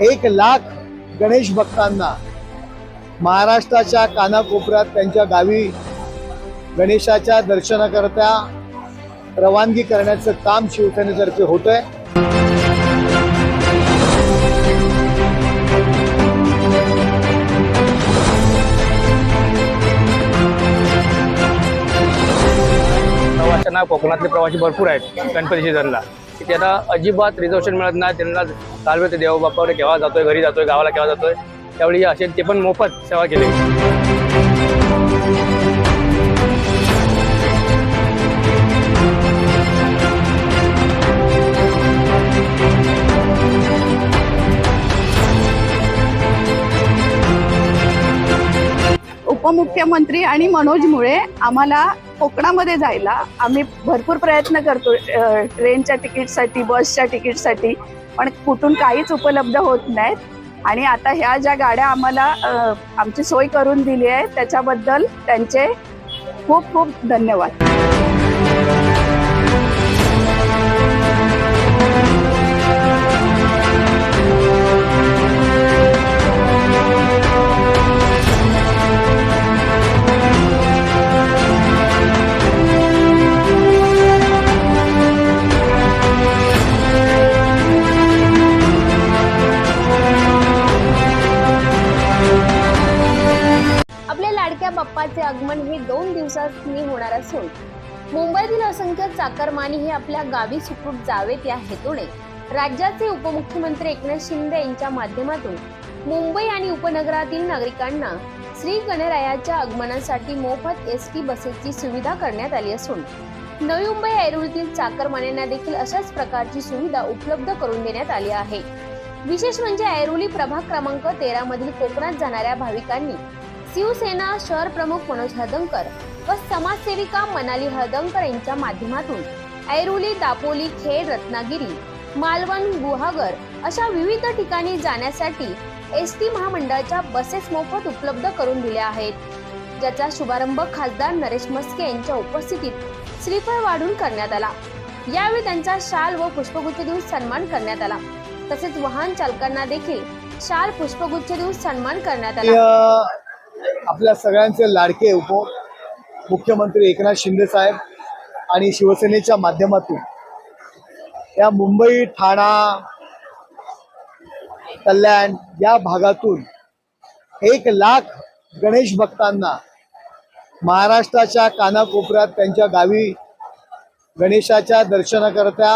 एक लाख गणेश भक्तांना महाराष्ट्राच्या कानाकोपऱ्यात त्यांच्या गावी गणेशाच्या दर्शनाकरता रवानगी करण्याचं काम शिवसेनेतर्फे होत आहे कोकणातले प्रवासी भरपूर आहेत गणपती सीझनला. त्यांना अजिबात रिझर्वेशन मिळत नाही. त्यांना चालवे ते देवबापावर केव्हा जातोय? घरी जातोय? गावाला केव्हा जातोय? त्यावेळी असे ते पण मोफत सेवा केली. उपमुख्यमंत्री आणि मनोज मुळे आम्हाला कोकणामध्ये जायला आम्ही भरपूर प्रयत्न करतो ट्रेनच्या तिकीटसाठी बसच्या तिकीटसाठी पण कुठून काहीच उपलब्ध होत नाहीत. आणि आता ह्या ज्या गाड्या आम्हाला आमची सोय करून दिली आहे त्याच्याबद्दल त्यांचे खूप खूप धन्यवाद. दिवसांनी होणार असून मुंबईतील असंख्य चाकरमानी हे आपल्या गावी सुखरूप जावेत या हेतूने राज्याचे उपमुख्यमंत्री एकनाथ शिंदे यांच्या माध्यमातून मुंबई आणि उपनगरातील नागरिकांना श्री गणरायाच्या आगमनासाठी मोफत एस टी बसेसची सुविधा करण्यात आली असून नवी मुंबई ऐरोलीतील चाकरमान्यांना देखील अशाच प्रकारची सुविधा उपलब्ध करून देण्यात आली आहे. विशेष म्हणजे ऐरोली प्रभाग क्रमांक तेरा मधील कोकणात जाणाऱ्या भाविकांनी शिवसेना शहर प्रमुख मनोज हळदंकर व समाजसेविका मनाली हळदंकर यांच्या माध्यमातून ऐरोली दापोली खेड रत्नागिरी मालवण गुहागर अशा विविध ठिकाणी जाण्यासाठी एस टी महामंडळाच्या बसेस मोफत उपलब्ध करून दिल्या आहेत. ज्याचा शुभारंभ खासदार नरेश मस्के यांच्या उपस्थितीत श्रीफळ वाढून करण्यात आला. यावेळी त्यांचा शाल व पुष्पगुच्छ देऊन सन्मान करण्यात आला. तसेच वाहन चालकांना देखील शाल पुष्पगुच्छ देऊन सन्मान करण्यात आला. आपल्या सगळ्यांचे लाडके उप मुख्यमंत्री एकनाथ शिंदे साहेब आणि शिवसेनेच्या माध्यमातून या मुंबई ठाणा कल्याण या भागातून एक लाख गणेश भक्तांना महाराष्ट्राच्या कानाकोपऱ्यात त्यांच्या गावी गणेशाच्या दर्शनाकरता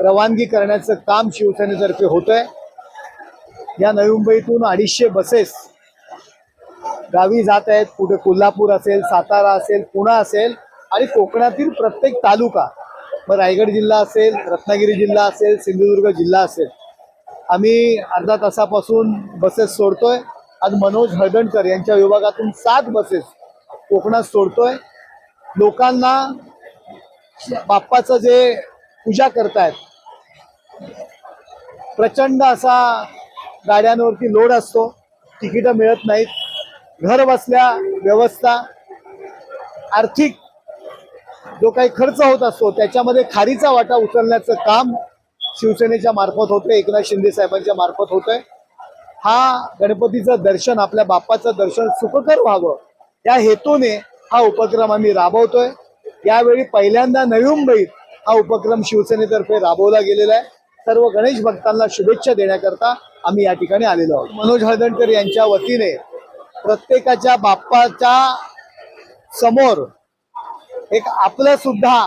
रवानगी करण्याचं काम शिवसेनेतर्फे होतंय. आहे या नवी मुंबईतून अडीचशे बसेस गावी जात आहेत कुठे कोल्हापूर असेल सातारा असेल पुणा असेल आणि कोकणातील प्रत्येक तालुका. मग रायगड जिल्हा असेल रत्नागिरी जिल्हा असेल सिंधुदुर्ग जिल्हा असेल. आम्ही अर्धा तासापासून बसेस सोडतोय. आज मनोज हळदणकर यांच्या विभागातून सात बसेस कोकणात सोडतोय. लोकांना बाप्पाचं जे पूजा करतायत प्रचंड असा गाड्यांवरती लोड असतो. तिकीटं मिळत नाहीत. घर बसल्या व्यवस्था आर्थिक जो काही खर्च होत असतो त्याच्यामध्ये खारीचा वाटा उचलण्याचं काम शिवसेनेच्या मार्फत होतं एकनाथ शिंदे साहेबांच्या मार्फत होतंय. हा गणपतीचं दर्शन आपल्या बाप्पाचं दर्शन सुखकर व्हावं या हेतूने हा उपक्रम आम्ही राबवतोय. यावेळी पहिल्यांदा नवी मुंबईत हा उपक्रम शिवसेनेतर्फे राबवला गेलेला आहे. सर्व गणेश भक्तांना शुभेच्छा देण्याकरता आम्ही या ठिकाणी आलेलो आहोत. मनोज हळदणकर यांच्या वतीने प्रत्येकाच्या बाप्पाच्या समोर एक आपलं सुद्धा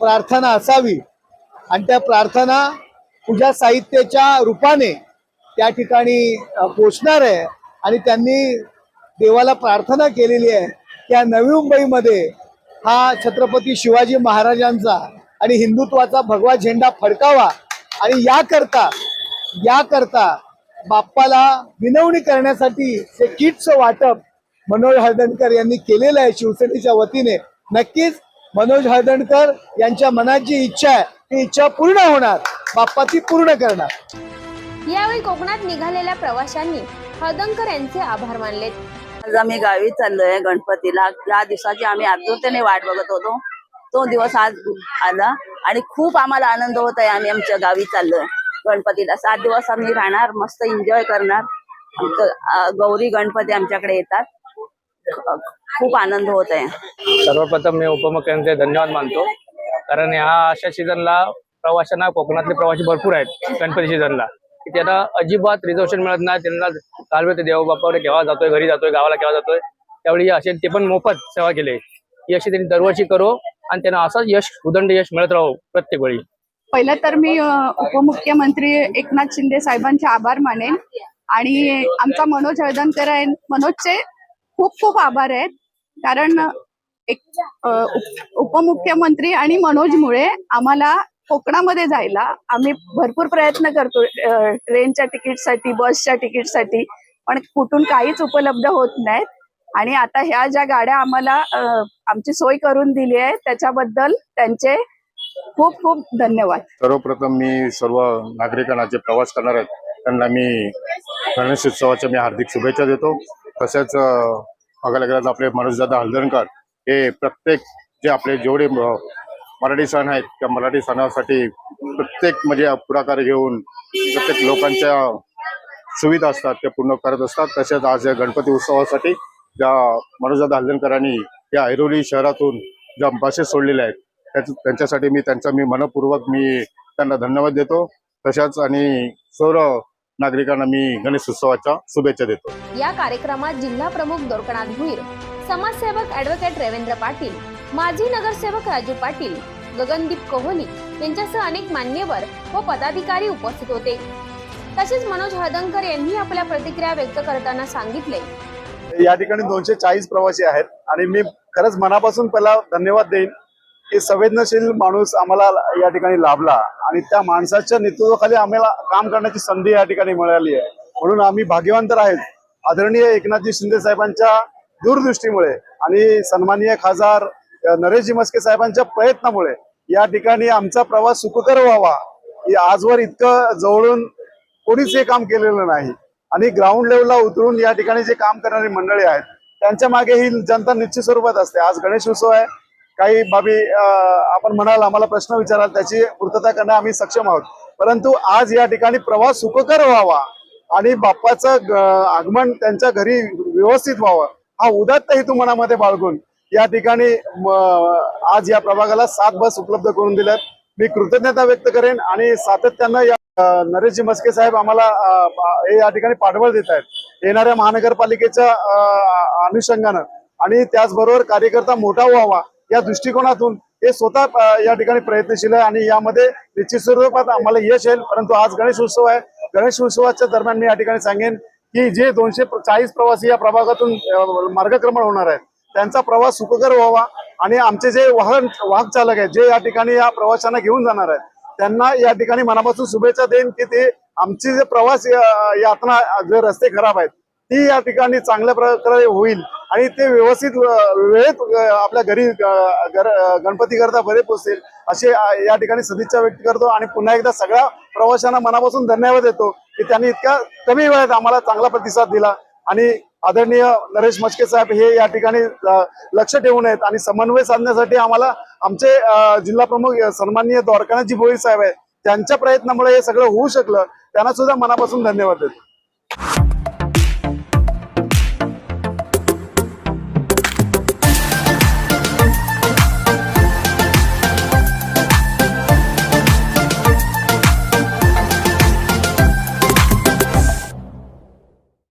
प्रार्थना असावी. आणि त्या प्रार्थना पूजा साहित्याच्या रूपाने त्या ठिकाणी पोचणार आहे. आणि त्यांनी देवाला प्रार्थना केलेली आहे. त्या नवी मुंबईमध्ये हा छत्रपती शिवाजी महाराजांचा आणि हिंदुत्वाचा भगवा झेंडा फडकावा. आणि याकरता याकरता बाप्पाला विनवणी करण्यासाठी ते किटचं वाटप मनोज हळदणकर यांनी केलेलं आहे शिवसेनेच्या वतीने. नक्कीच मनोज हळदणकर यांच्या मनात जी इच्छा आहे ती इच्छा पूर्ण होणार. बाप्पा ती पूर्ण करणार. यावेळी कोकणात निघालेल्या प्रवाशांनी हळदंकर यांचे आभार मानलेत. आज आम्ही गावी चाललोय गणपतीला. या दिवसाची आम्ही आतुरतेने वाट बघत होतो. तो दिवस आज आला आणि खूप आम्हाला आनंद होत आहे. आम्ही आमच्या गावी चाललोय. गणपतीला. सात दिवस आम्ही राहणार मस्त एन्जॉय करणार. आमचं गौरी गणपती आमच्याकडे येतात. खूप आनंद होत आहे. सर्वप्रथम मी उपमुख्यमंत्री धन्यवाद मानतो. कारण ह्या अशा सीझनला प्रवाशांना कोकणातले प्रवासी भरपूर आहेत गणपती सीझनला की त्यांना अजिबात रिझर्वेशन मिळत नाही. त्यांना कालवे ते देवबापाकडे केव्हा जातोय? घरी जातोय? गावाला केव्हा जातोय? त्यावेळी असे ते पण मोफत सेवा केली. ही अशी त्यांनी दरवर्षी करो आणि त्यांना असंच यश उदंड यश मिळत राहो प्रत्येक वेळी. पहिलं तर मी उपमुख्यमंत्री एकनाथ शिंदे साहेबांचे आभार मानेन. आणि आमचा मनोज हळदणकर आहे. मनोजचे खूप खूप आभार आहेत. कारण एक उपमुख्यमंत्री आणि मनोजमुळे आम्हाला कोकणामध्ये जायला आम्ही भरपूर प्रयत्न करतो ट्रेनच्या तिकीटसाठी बसच्या तिकीटसाठी. पण कुठून काहीच उपलब्ध होत नाहीत. आणि आता ह्या ज्या गाड्या आम्हाला आमची सोय करून दिली आहे त्याच्याबद्दल त्यांचे खूप खूप धन्यवाद. सर्वप्रथम मी सर्व नागरिकांना जे प्रवास करणार आहेत त्यांना मी गणेशोत्सवाच्या मी हार्दिक शुभेच्छा देतो. तसेच बघायला गेलं तर आपले मनोजदादा हलदणकर हे प्रत्येक जे आपले जेवढे मराठी सण आहेत त्या मराठी सणासाठी प्रत्येक म्हणजे पुढाकार घेऊन प्रत्येक लोकांच्या सुविधा असतात त्या पूर्ण करत असतात. तसेच आज या गणपती उत्सवासाठी ज्या मनोजदादा हलदणकरांनी या ऐरोली शहरातून ज्या बसेस सोडलेल्या आहेत त्याच- त्यांच्यासाठी मी त्यांचा मी मनपूर्वक मी त्यांना धन्यवाद देतो. तशाच आणि सर्व नागरिकांना मी गणेश उत्सवाच्या शुभेच्छा देतो. या कार्यक्रमात जिल्हा प्रमुख दोरकनाथ भुईर समाजसेवक ऍडव्होकेट रवींद्र पाटील माजी नगरसेवक राजू पाटील गगनदीप कोहली यांच्यासह अनेक मान्यवर व पदाधिकारी उपस्थित होते. तसेच मनोज हळदणकर यांनी आपल्या प्रतिक्रिया व्यक्त करताना सांगितले. या ठिकाणी दोनशे चाळीस प्रवासी आहेत आणि मी खरंच मनापासून पहिला धन्यवाद देईन. की संवेदनशील माणूस आम्हाला या ठिकाणी लाभला आणि त्या माणसाच्या नेतृत्वाखाली आम्हाला काम करण्याची संधी या ठिकाणी मिळाली आहे. म्हणून आम्ही भाग्यवान तर आहेत. आदरणीय एकनाथजी शिंदे साहेबांच्या दूरदृष्टीमुळे आणि सन्माननीय खासदार नरेशजी मस्के साहेबांच्या प्रयत्नामुळे या ठिकाणी आमचा प्रवास सुखकर व्हावा की आजवर इतकं जवळून कोणीच हे काम केलेलं नाही. आणि ग्राउंड लेवलला उतरून या ठिकाणी जे काम करणारी मंडळी आहेत त्यांच्या मागे ही जनता निश्चित स्वरूपात असते. आज गणेश उत्सव आहे काही बाबी आपण म्हणाल आम्हाला प्रश्न विचाराल त्याची पूर्तता करणं आम्ही सक्षम आहोत. परंतु आज या ठिकाणी प्रवास सुखकर व्हावा आणि बाप्पाचं आगमन त्यांच्या घरी व्यवस्थित व्हावं हा उदात्त हेतू मनामध्ये बाळगून या ठिकाणी आज या प्रभागाला सात बस उपलब्ध करून दिल्यात. मी कृतज्ञता व्यक्त करेन आणि सातत्यानं या नरेशजी मस्के साहेब आम्हाला हे या ठिकाणी पाठबळ देत आहेत. येणाऱ्या महानगरपालिकेच्या अं, अनुषंगानं आणि त्याचबरोबर कार्यकर्ता मोठा व्हावा या दृष्टिकोनातून हे स्वतः या ठिकाणी प्रयत्नशील आहे आणि यामध्ये निश्चित स्वरूपात आम्हाला यश येईल. परंतु आज गणेश उत्सव आहे. गणेश उत्सवाच्या दरम्यान मी या ठिकाणी सांगेन की जे दोनशे चाळीस प्रवासी या प्रभागातून मार्गक्रमण होणार आहेत त्यांचा प्रवास सुखकर व्हावा आणि आमचे जे वाहन वाहक चालक आहेत जे या ठिकाणी या प्रवाशांना घेऊन जाणार आहेत त्यांना या ठिकाणी मनापासून शुभेच्छा देईन की ते आमची जे प्रवास यातना जे रस्ते खराब आहेत ती या ठिकाणी चांगल्या प्रकारे होईल. आणि ते व्यवस्थित वेळेत आपल्या घरी गणपती करता बरे पोचतील असे या ठिकाणी सदिच्छा व्यक्त करतो आणि पुन्हा एकदा सगळ्या प्रवाशांना मनापासून धन्यवाद देतो की त्यांनी इतक्या कमी वेळात आम्हाला चांगला प्रतिसाद दिला. आणि आदरणीय नरेश मस्के साहेब हे या ठिकाणी लक्ष ठेवून आहेत आणि समन्वय साधण्यासाठी आम्हाला आमचे जिल्हा प्रमुख सन्माननीय द्वारकानाथजी भोई साहेब आहेत. त्यांच्या प्रयत्नामुळे हे सगळं होऊ शकलं. त्यांना सुद्धा मनापासून धन्यवाद देतो.